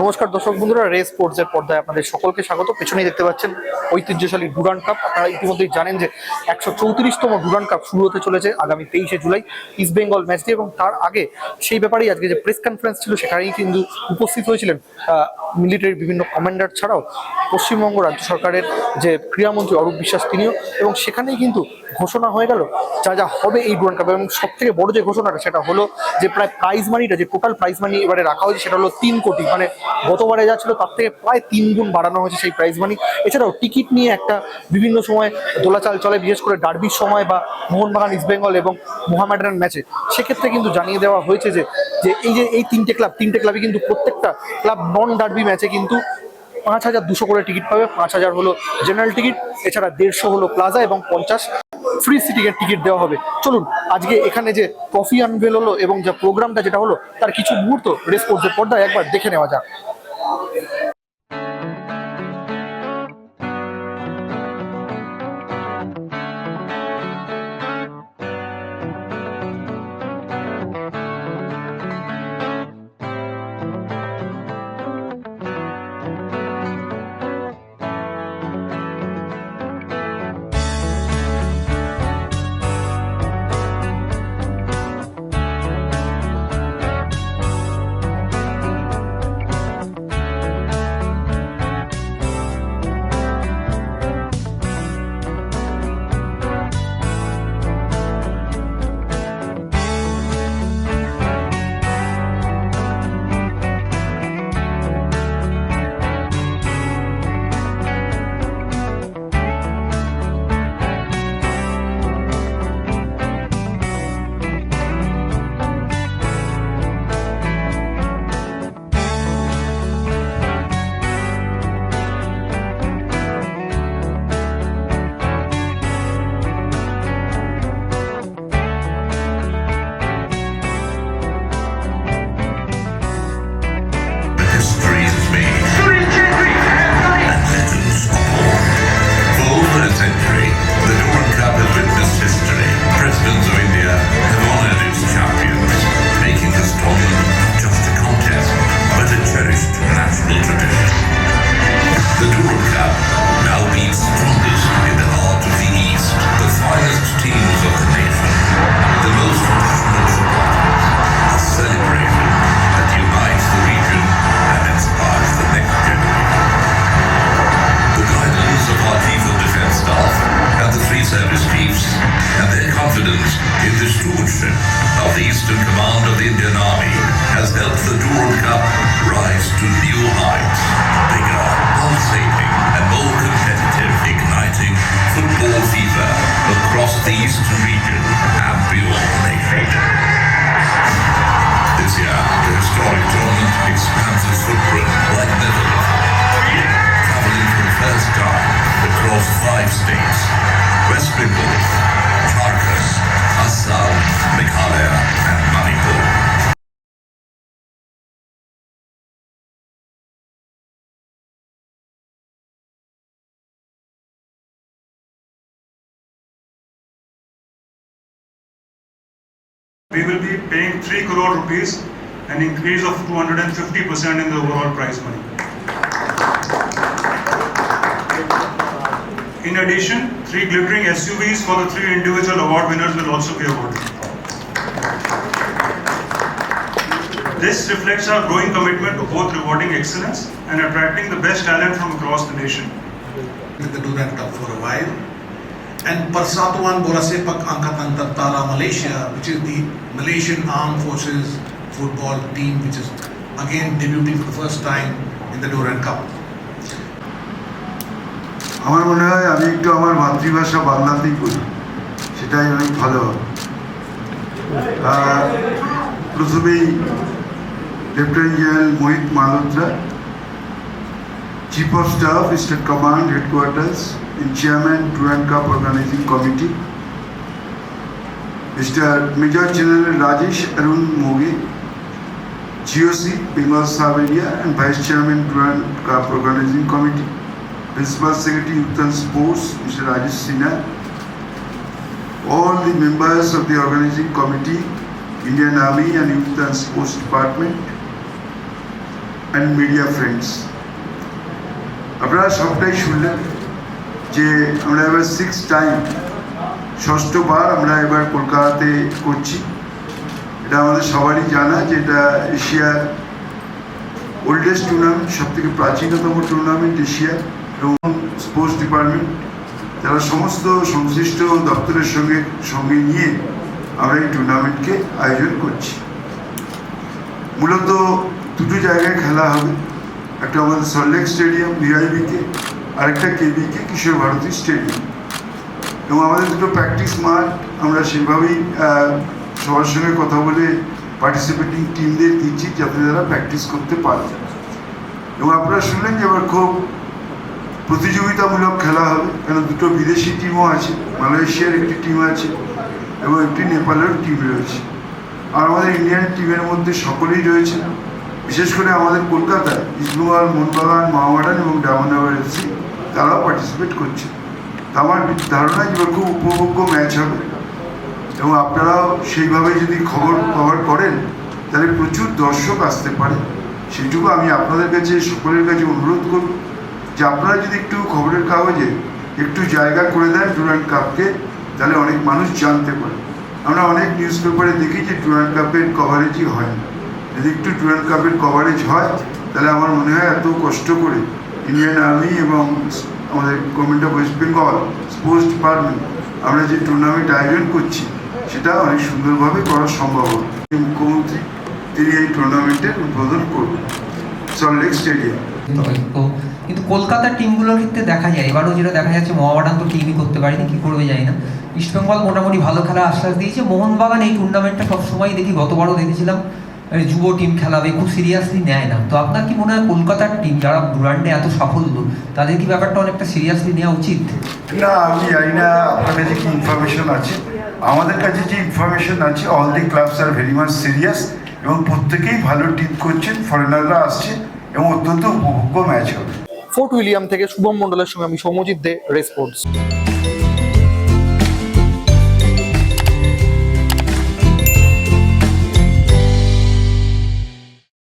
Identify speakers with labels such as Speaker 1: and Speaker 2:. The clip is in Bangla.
Speaker 1: নমস্কার দর্শক বন্ধুরা, রে স্পোর্টস এর পর্দায় আপনাদের সকলকে স্বাগত। পেছনেই দেখতে পাচ্ছেন ঐতিহ্যশালী ডুরান কাপ আপনারা ইতিমধ্যেই জানেন যে একশো চৌত্রিশতম ডুরান কাপ শুরু হতে চলেছে আগামী তেইশে জুলাই ইস্ট বেঙ্গল ম্যাচ দিয়ে এবং তার আগে সেই ব্যাপারেই আজকে যে প্রেস কনফারেন্স ছিল, সেখানেই কিন্তু উপস্থিত হয়েছিলেন মিলিটারির বিভিন্ন কমান্ডার ছাড়াও পশ্চিমবঙ্গ রাজ্য সরকারের যে ক্রীড়ামন্ত্রী অরূপ বিশ্বাস তিনিও এবং সেখানেই কিন্তু ঘোষণা হয়ে গেল যা যা হবে এই ডুরান কাপ এবং সব থেকে বড় যে ঘোষণাটা, সেটা হলো যে প্রায় প্রাইজ মানিটা যে টোটাল প্রাইজ মানি এবারে রাখা হয়েছে, সেটা হলো তিন কোটি। মানে গতবারে যা ছিল তার থেকে প্রায় তিন গুণ বাড়ানো হয়েছে সেই প্রাইজ মানি এছাড়াও টিকিট নিয়ে একটা বিভিন্ন সময় দোলাচাল চলে, বিশেষ করে ডার্বির সময় বা মোহনবাগান ইস্টবেঙ্গল এবং মোহামেডান ম্যাচে সেক্ষেত্রে কিন্তু জানিয়ে দেওয়া হয়েছে যে যে এই যে এই তিনটে ক্লাব তিনটে ক্লাবই কিন্তু প্রত্যেকটা ক্লাব নন ডার্বি ম্যাচে কিন্তু পাঁচ হাজার দুশো করে টিকিট পাবে। পাঁচ হাজার হলো জেনারেল টিকিট এছাড়া দেড়শো হলো প্লাজা এবং পঞ্চাশ ফ্রি সিটিকের টিকিট দেওয়া হবে। চলুন, আজকে এখানে যে কফি আনভেল হলো এবং যে প্রোগ্রামটা যেটা হলো, তার কিছু মুহূর্ত রেসকোর্সের পর্দায় একবার দেখে নেওয়া যাক।
Speaker 2: We will be paying 3 crore rupees, an increase of 250% in the overall prize money. In addition, three glittering SUVs for the three individual award winners will also be awarded. This reflects our growing commitment to both rewarding excellence and attracting the best talent from across the nation.
Speaker 3: with the Durand Cup for a while. And Persatuan Bola Sepak Angkatan Tentara Malaysia, which is the Malaysian Armed Forces football team, which is again debuting for the first time in the Durand Cup.
Speaker 4: আমার মনে হয় আমি একটু আমার মাতৃভাষা বাংলাতেই করি সেটাই অনেক ভালো হবে আর প্রথমেই lieutenant general Mohit Malhotra chief of staff eastern command headquarters in chairman Duran Cup Organizing Committee, Mr. Major General Rajesh Arun Mogi, GOC Bengal Sub Area and Vice Chairman Duran Cup Organizing Committee, Principal Secretary Youth and Sports Mr. Rajesh Sinha, all the members of the organizing committee, Indian Army and Youth and Sports Department, and media friends আপনারা সবটাই শুনলেন যে আমরা এবার সিক্স টাইম ষষ্ঠবার আমরা এবার কলকাতাতে করছি। এটা আমাদের সবারই জানা যে এটা এশিয়ার ওল্ডেস্ট টুর্নামেন্ট সব থেকে প্রাচীনতম টুর্নামেন্ট এশিয়ার এবং স্পোর্টস ডিপার্টমেন্ট তারা সমস্ত সংশ্লিষ্ট দপ্তরের সঙ্গে সঙ্গে নিয়ে আমরা এই টুর্নামেন্টকে আয়োজন করছি। মূলত দুটো জায়গায় খেলা হবে। একটা আমাদের সল্টলেক স্টেডিয়াম ভিআইবিকে আরেকটা কেবিকে কিশোর ভারতী স্টেডিয়াম এবং আমাদের দুটো প্র্যাকটিস মাঠ, আমরা সেভাবেই সবার সঙ্গে কথা বলে পার্টিসিপেটিং টিমদের দিচ্ছি যাতে তারা প্র্যাকটিস করতে পারে। এবং আপনারা শুনলেন যে এবার খুব প্রতিযোগিতামূলক খেলা হবে, কেন দুটো বিদেশি টিমও আছে, মালয়েশিয়ার একটি টিম আছে, এবং একটি নেপালের টিম রয়েছে। আর আমাদের ইন্ডিয়ান টিমের মধ্যে সকলেই রয়েছে। বিশেষ করে আমাদের কলকাতায় ইস্টবেঙ্গল মোহনবাগান মহামাডান এবং ডায়মন্ডাবার এফসি তারাও পার্টিসিপেট করছে। আমার ধারণা যে খুব উপভোগ্য ম্যাচ হবে। এবং আপনারাও সেইভাবে যদি খবর কভার করেন, তাহলে প্রচুর দর্শক আসতে পারে। সেইটুকু আমি আপনাদের কাছে, সকলের কাছে অনুরোধ করব যে আপনারা যদি একটু খবরের কাগজে একটু জায়গা করে দেন ডুরান্ড কাপকে তাহলে অনেক মানুষ জানতে পারে। আমরা অনেক নিউজ পেপারে দেখি যে ডুরান্ড কাপের কভারেজই হয় না। যদি একটু ডুরান্ড কাপের কভারেজ হয়, তাহলে আমার মনে হয় এত কষ্ট করে ইন্ডিয়ান আর্মি এবং আমাদের government of west Bengal sports department আমরা যে টুর্নামেন্ট আয়োজন করছি, সেটা অনেক সুন্দরভাবে করা সম্ভব হবে। মুখ্যমন্ত্রী, তিনি এই টুর্নামেন্টের উদ্বোধন করবেন। সল্টলেক স্টেডিয়াম
Speaker 5: কিন্তু কলকাতার টিমগুলোর ক্ষেত্রে দেখা যায়, এবারও যেটা দেখা যাচ্ছে মোহামেডান তো টিমই করতে পারেনি, কি করবে জানি না। ইস্টবেঙ্গল মোটামুটি ভালো খেলা আশ্বাস দিয়েছে। মোহনবাগান এই টুর্নামেন্টটা সবসময় দেখি, গতবারও দেখেছিলাম। যুব টিম খেলাবে খুব সিরিয়াসলি নেয় না। তো আপনার কি মনে হয় কলকাতার টিম যারা ডুরান্ডে এত সাফল্য তাদের কি ব্যাপারটা অনেকটা সিরিয়াসলি নেওয়া উচিত?
Speaker 4: না আমি জানি না আপনার কাছে কি ইনফরমেশন আছে? আমাদের কাছে যে ইনফরমেশন আছে all the clubs are very much serious এবং প্রত্যেকেই ভালো টিম করছেন ফরেনাররা আসছে এবং অত্যন্ত উপভোগ্য ম্যাচ হবে।
Speaker 1: ফোর্ট উইলিয়াম থেকে শুভম মন্ডলের সঙ্গে আমি সৌমজিৎ দে রেস স্পোর্টস